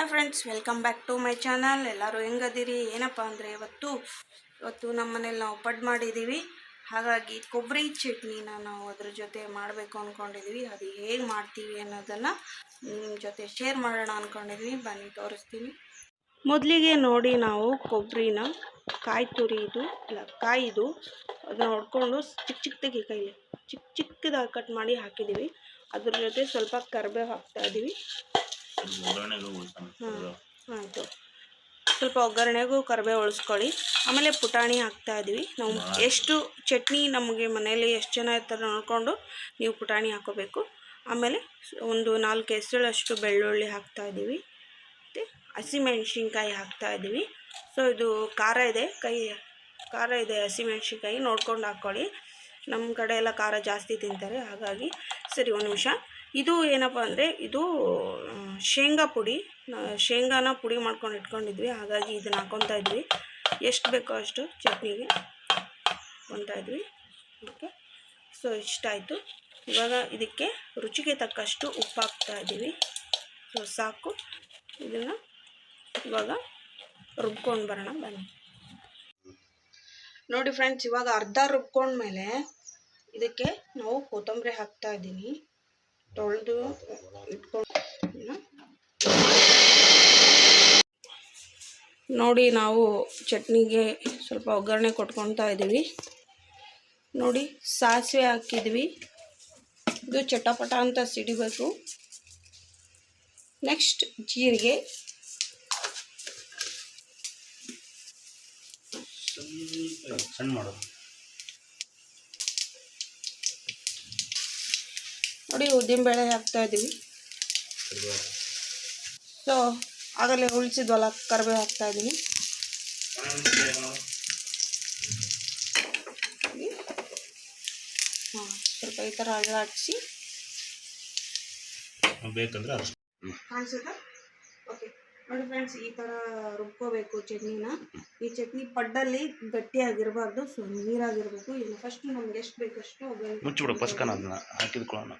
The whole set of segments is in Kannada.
Hi friends welcome back to my channel ಎಲ್ಲರೂ ಹೆಂಗದಿರಿ? ಏನಪ್ಪ ಅಂದರೆ ಇವತ್ತು ಇವತ್ತು ನಮ್ಮ ಮನೇಲಿ ನಾವು ಪಡ್ ಮಾಡಿದ್ದೀವಿ ಹಾಗಾಗಿ ಕೊಬ್ಬರಿ ಚಟ್ನಿನ ನಾವು ಅದ್ರ ಜೊತೆ ಮಾಡಬೇಕು ಅಂದ್ಕೊಂಡಿದ್ದೀವಿ ಅದು ಹೇಗೆ ಮಾಡ್ತೀವಿ ಅನ್ನೋದನ್ನು ನಿಮ್ಮ ಜೊತೆ ಶೇರ್ ಮಾಡೋಣ ಅಂದ್ಕೊಂಡಿದ್ವಿ ಬನ್ನಿ, ತೋರಿಸ್ತೀನಿ. ಮೊದಲಿಗೆ ನೋಡಿ ನಾವು ಕೊಬ್ಬರಿನ ಕಾಯಿ ತುರಿದು ಕಾಯಿ ಕಾಯಿದು ಅದನ್ನ ಹೊಡ್ಕೊಂಡು ಚಿಕ್ಕ ಚಿಕ್ಕದಾಗಿ ಕೈಲಿ ಚಿಕ್ಕ ಚಿಕ್ಕದಾಗಿ ಕಟ್ ಮಾಡಿ ಹಾಕಿದ್ದೀವಿ ಅದ್ರ ಜೊತೆ ಸ್ವಲ್ಪ ಕರಿಬೇವು ಹಾಕ್ತಾ ಇದ್ದೀವಿ ಹಾಂ ಆಯಿತು. ಸ್ವಲ್ಪ ಒಗ್ಗರಣೆಗೂ ಕರಿಬೇವು ಉಳಿಸ್ಕೊಳ್ಳಿ. ಆಮೇಲೆ ಪುಟಾಣಿ ಹಾಕ್ತಾ ಇದ್ದೀವಿ ನಾವು ಎಷ್ಟು ಚಟ್ನಿ ನಮಗೆ ಮನೆಯಲ್ಲಿ ಎಷ್ಟು ಜನ ಇರ್ತಾರೆ ನೋಡಿಕೊಂಡು ನೀವು ಪುಟಾಣಿ ಹಾಕೋಬೇಕು. ಆಮೇಲೆ ಒಂದು ನಾಲ್ಕು ಹೆಸರಷ್ಟು ಬೆಳ್ಳುಳ್ಳಿ ಹಾಕ್ತಾ ಇದ್ದೀವಿ ಮತ್ತು ಹಸಿಮೆಣ್ಸಿನ್ಕಾಯಿ ಹಾಕ್ತಾ ಇದ್ದೀವಿ ಸೊ ಇದು ಖಾರ ಇದೆ. ಕೈ ಖಾರ ಇದೆ ಹಸಿಮೆಣ್ಸಿನ್ಕಾಯಿ ನೋಡ್ಕೊಂಡು ಹಾಕ್ಕೊಳ್ಳಿ ನಮ್ಮ ಕಡೆ ಎಲ್ಲ ಖಾರ ಜಾಸ್ತಿ ತಿಂತಾರೆ. ಹಾಗಾಗಿ ಸರಿ ಒಂದು ನಿಮಿಷ. ಇದು ಏನಪ್ಪ ಅಂದರೆ ಇದು ಶೇಂಗಾ ಪುಡಿ. ಶೇಂಗಾನ ಪುಡಿ ಮಾಡ್ಕೊಂಡು ಇಟ್ಕೊಂಡಿದ್ವಿ. ಹಾಗಾಗಿ ಇದನ್ನು ಹಾಕೊತಾ ಇದ್ವಿ. ಎಷ್ಟು ಬೇಕೋ ಅಷ್ಟು ಚಟ್ನಿಗೆ ಹಾಕೊತಾ ಇದ್ವಿ. ಓಕೆ ಸೊ ಇಷ್ಟಾಯಿತು ಇವಾಗ ಇದಕ್ಕೆ ರುಚಿಗೆ ತಕ್ಕಷ್ಟು ಉಪ್ಪು ಹಾಕ್ತಾ ಇದ್ದೀವಿ. ಸೊ, ಸಾಕು. ಇದನ್ನು ಇವಾಗ ರುಬ್ಕೊಂಡು ಬರೋಣ. ಬನ್ನಿ. ನೋಡಿ ಫ್ರೆಂಡ್ಸ್ ಇವಾಗ ಅರ್ಧ ರುಬ್ಕೊಂಡ್ಮೇಲೆ ಇದಕ್ಕೆ ನಾವು ಕೊತ್ತಂಬರಿ ಹಾಕ್ತಾ ಇದ್ದೀನಿ. ತೊಳೆದು ಇಟ್ಕೊಂಡು ನೋಡಿ ನಾವು ಚಟ್ನಿಗೆ ಸ್ವಲ್ಪ ಒಗ್ಗರಣೆ ಕೊಟ್ಕೊತಾ ಇದ್ದೀವಿ. ನೋಡಿ ಸಾಸಿವೆ ಹಾಕಿದ್ವಿ. ಇದು ಚಟಪಟ ಅಂತ ಸಿಡಿಬೇಕು. ನೆಕ್ಸ್ಟ್ ಜೀರಿಗೆ. ಸಣ್ಣ ಮಾಡೋದು. ನೋಡಿ ಉದ್ದಿನಬೇಳೆ ಹಾಕ್ತಾ ಇದ್ದೀವಿ. ಸೊ ಆಗಲೇ ಉಳಿಸಿದ್ವಲ್ಲ ಕರಿಬೇವು ಹಾಕ್ತಾ ಇದ್ದೀನಿ. ಹಾಂ ಸ್ವಲ್ಪ ಈ ಥರ ಅಲ್ಲಾಡಿಸಿ ಬೇಕಂದ್ರೆ ಅಷ್ಟು ಕಾಣಿಸುತ್ತಾ? ಓಕೆ ನೋಡಿ ಫ್ರೆಂಡ್ಸ್ ಈ ಥರ ರುಬ್ಕೋಬೇಕು ಚಟ್ನಿನ. ಈ ಚಟ್ನಿ ಪಡ್ಡಲ್ಲಿ ಗಟ್ಟಿಯಾಗಿರಬಾರ್ದು ಸೊ ನೀರಾಗಿರಬೇಕು. ಇನ್ನು ಫಸ್ಟ್ ನಮ್ಗೆ ಎಷ್ಟು ಬೇಕಷ್ಟು ಮುಚ್ಚಿಬಿಡು ಪಸ್ಕನ ಅದನ್ನ ಹಾಕಿದ್ಕೊಳ್ಳೋಣ.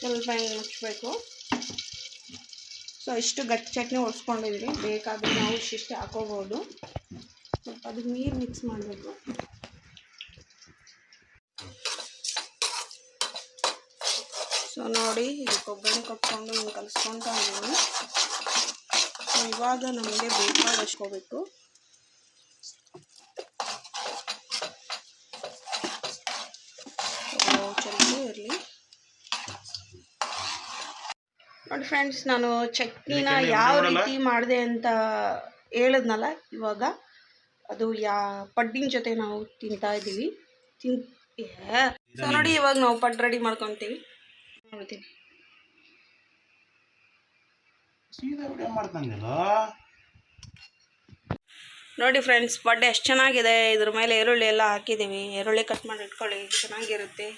ಸ್ವಲ್ಪ ಹಿಂಗೆ ಮುಚ್ಚಬೇಕು ಸೊ ಇಷ್ಟು ಗಟ್ಟಿ ಚಟ್ನಿ ಒಡ್ಸ್ಕೊಂಡಿದ್ವಿ. ಬೇಕಾದರೆ ನಾವು ಇಷ್ಟಿಷ್ಟು ಹಾಕೋಬೋದು. ಸ್ವಲ್ಪ ಅದಕ್ಕೆ ನೀರು ಮಿಕ್ಸ್ ಮಾಡಬೇಕು. ಸೊ ನೋಡಿ ಇದು ಕೊಬ್ಬರಿ ಕಟ್ಕೊಂಡು ಹಿಂಗೆ ಕಲಿಸ್ಕೊತಾ ಇದ್ದೀನಿ. ಸೊ ಇವಾಗ ನಮಗೆ ಬೇಕಾದಷ್ಟು ಹೋಗಬೇಕು ಚಲೋ ಇರಲಿ. ನೋಡಿ ಫ್ರೆಂಡ್ಸ್ ನಾನು ಚಟ್ನಿನ ಯಾವ ರೀತಿ ಮಾಡಿದೆ ಅಂತ ಹೇಳಿದ್ನಲ್ಲ ಇವಾಗ ಅದು ಯಾ ಪಡ್ಡಿನ ಜೊತೆ ನಾವು ತಿಂತಾ ಇದ್ದೀವಿ. ತಿನ್ ಸೊ ನೋಡಿ ಇವಾಗ ನಾವು ಪಡ್ ರೆಡಿ ಮಾಡ್ಕೊತೀವಿ. ನೋಡ್ತೀನಿ. ಸೀದಾ ವಿಡಿಯೋ ಮಾಡ್ತಂಗಿಲ್ಲ ನೋಡಿ ಫ್ರೆಂಡ್ಸ್ ಬಡ್ಡೆ ಎಷ್ಟು ಚೆನ್ನಾಗಿದೆ. ಇದ್ರ ಮೇಲೆ ಈರುಳ್ಳಿ ಎಲ್ಲ ಹಾಕಿದ್ದೀವಿ ಈರುಳ್ಳಿ ಕಟ್ ಮಾಡಿ ಇಟ್ಕೊಳ್ಳಿ ಚೆನ್ನಾಗಿರುತ್ತೆ.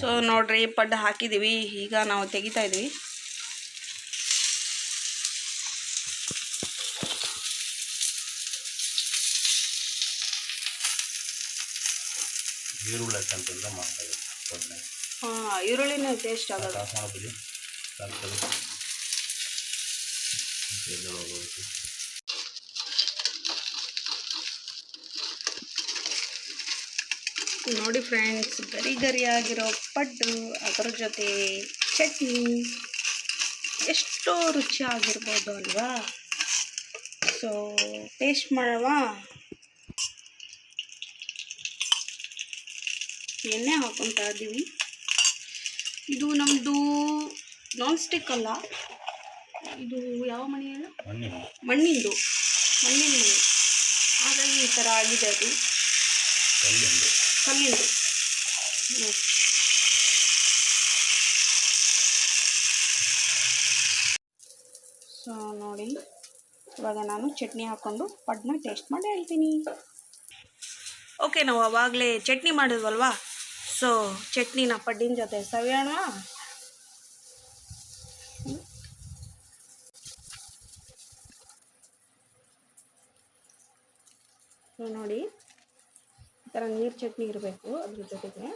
ಸೊ ನೋಡ್ರಿ ಪಡ್ಡು ಹಾಕಿದ್ದೀವಿ ಈಗ ನಾವು ತೆಗಿತಾ ಇದ್ವಿ. ಈರುಳ್ಳಿ ಅಂತಂದ್ರೆ ಮಾಡ್ತಾ ಒಳ್ಳೆ ಹಾಂ ಈರುಳ್ಳಿನೇ ಟೇಸ್ಟ್ ಆಗೋದು. ನೋಡಿ ಫ್ರೆಂಡ್ಸ್ ಗರಿ ಗರಿಯಾಗಿರೋ ಪಡ್ಡು ಅದರ ಜೊತೆ ಚಟ್ನಿ. ಎಷ್ಟೋ ರುಚಿಯಾಗಿರ್ಬೋದು ಅಲ್ವಾ? ಸೊ ಟೇಸ್ಟ್ ಮಾಡವಾ. ಎಣ್ಣೆ ಹಾಕೊತಾ ಇದ್ದೀವಿ. ಇದು ನಮ್ಮದು ನಾನ್ ಸ್ಟಿಕ್ ಅಲ್ಲ. ಇದು ಯಾವ ಮಣಿ ಮಣ್ಣಿಂದು. ಮಣ್ಣಿನ ಮಣಿ ಹಾಗಾಗಿ ಈ ಥರ ಆಗಿದೆ ಅದು. ಕಲ್ಲಿಂದು. ಸೊ ನೋಡಿ. ಇವಾಗ ನಾನು ಚಟ್ನಿ ಹಾಕ್ಕೊಂಡು ಪಡ್ನ ಟೇಸ್ಟ್ ಮಾಡಿ ಹೇಳ್ತೀನಿ. ಓಕೆ ನಾವು ಅವಾಗಲೇ ಚಟ್ನಿ ಮಾಡಿದ್ವಲ್ವಾ? ಸೊ ಚಟ್ನಿನ ಪಡ್ಡಿನ ಜೊತೆ ಸವಿಯೋಣ. ನೋಡಿ ಈ ಥರ ನೀರು ಚಟ್ನಿ ಇರಬೇಕು ಅದ್ರ ಜೊತೆಗೆ.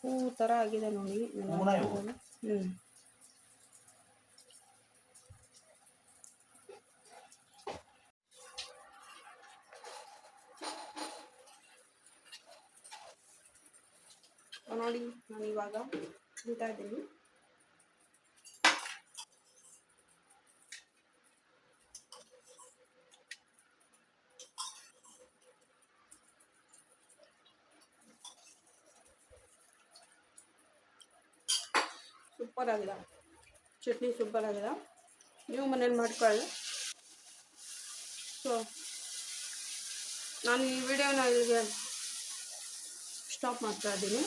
ಹೂ ಥರ ಆಗಿದೆ ನೋಡಿ. ಹೂವನ ನೋಡಿ ನಾನು ಇವಾಗ ತಿಂತಾ ಇದ್ದೀನಿ. ಸೂಪರ್ ಆಗಿದೆ. ಚಟ್ನಿ ಸೂಪರ್ ಆಗಿದೆ. ನೀವು ಮನೇಲಿ ಮಾಡ್ಕೊಳ್ಳಿ. ಸೊ ನಾನು ಈ ವಿಡಿಯೋನ ಇಲ್ಲಿಗೆ ಸ್ಟಾಪ್ ಮಾಡ್ತಾ ಇದ್ದೀನಿ.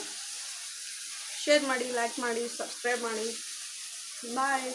ಶೇರ್ ಮಾಡಿ ಲೈಕ್ ಮಾಡಿ ಸಬ್ಸ್ಕ್ರೈಬ್ ಮಾಡಿ. ಬಾಯ್